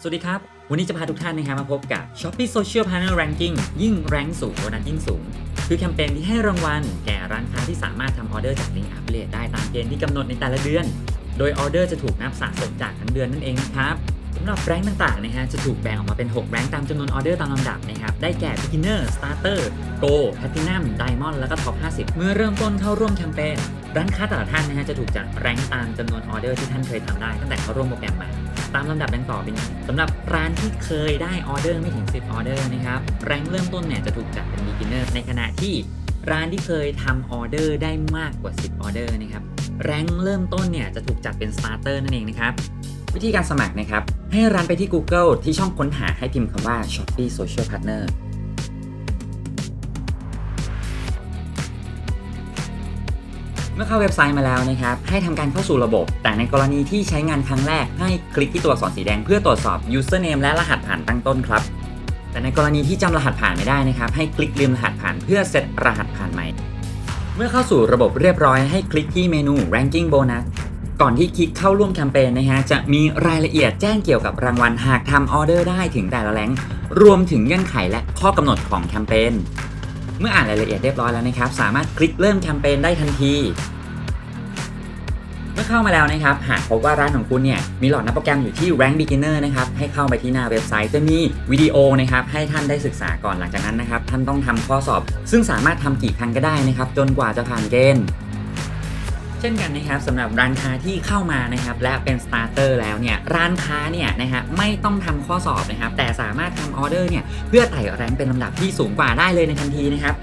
สวัสดีครับ วันนี้จะพาทุกท่านนะครับมาพบกับ Shopee Social Partner Ranking ยิ่งแรงสูงโบนัสยิ่งสูง คือแคมเปญที่ให้รางวัลแก่ร้านค้าที่สามารถทำออเดอร์จากลิงก์อัปเดตได้ตามเกณฑ์ที่กำหนดในแต่ละเดือน โดยออเดอร์จะถูกนับสะสมจากทั้งเดือนนั่นเองนะครับ หรับแรงค์ต่างๆนะฮะจะถูกแบ่งออกมาเป็น 6 แรงค์ตามจำนวนออเดอร์ตามลำดับนะครับ ได้แก่ Beginner Starter Go Platinum Diamond แล้วก็ Top 50 เมื่อเริ่มต้นเข้าร่วมแคมเปญร้านค้าแต่ละท่านนะฮะจะถูกจัดแรงค์ตามจำนวนออเดอร์ที่ท่านเคยทำได้ตั้งแต่เข้าร่วมโปรแกรมมาตามลำดับดังต่อไปนี้สำหรับร้านที่เคยได้ออเดอร์ไม่ถึง 10 ออเดอร์นะครับแรงค์เริ่มต้นเนี่ยจะถูกจัดเป็น beginner ในขณะที่ร้านที่เคยทำออเดอร์ได้มากกว่า 10 ออเดอร์นะครับแรงค์เริ่มต้นเนี่ยจะถูกจัดเป็น starter นั่นเองนะครับ วิธีการสมัครนะครับ ให้ร้านไปที่ Google ที่ช่องค้นหาให้พิมพ์คำว่า Shopee Social Partner เมื่อเข้าเว็บไซต์มาแล้วนะครับ ให้ทำการเข้าสู่ระบบ แต่ในกรณีที่ใช้งานครั้งแรก ให้คลิกที่ตัวอักษรสีแดงเพื่อตรวจสอบ username และรหัสผ่านตั้งต้นครับ แต่ในกรณีที่จำรหัสผ่านไม่ได้นะครับ ให้คลิกลืมรหัสผ่านเพื่อเซตรหัสผ่านใหม่ เมื่อเข้าสู่ระบบเรียบร้อยให้คลิกที่เมนู ranking bonus ก่อนที่คลิกเข้าร่วมแคมเปญนะฮะจะมีรายละเอียดแจ้งเกี่ยวกับรางวัลหากทำออเดอร์ได้ถึงแต่ละแรงรวมถึงเงื่อนไขและข้อกำหนดของแคมเปญเมื่ออ่านรายละเอียดเรียบร้อยแล้วนะครับ สามารถคลิกเริ่มแคมเปญได้ทันที เมื่อเข้ามาแล้วนะครับ หากพบว่าร้านของคุณเนี่ยมีหลอดนับโปรแกรมอยู่ที่ Rank Beginner นะครับให้เข้าไปที่หน้าเว็บไซต์จะมีวิดีโอนะครับให้ท่านได้ศึกษาก่อนหลังจากนั้นนะครับท่านต้องทำข้อสอบ ซึ่งสามารถทำกี่ครั้งก็ได้นะครับจนกว่าจะผ่านเกณฑ์ เช่นกันนะครับสำหรับร้านค้าที่เข้ามานะครับและเป็นสตาร์เตอร์แล้วเนี่ยร้านค้าเนี่ยนะฮะไม่ต้องทำข้อสอบนะครับแต่สามารถทำออเดอร์เนี่ยเพื่อไต่แรงเป็นลำดับที่สูงกว่าได้เลยในทันทีนะครับ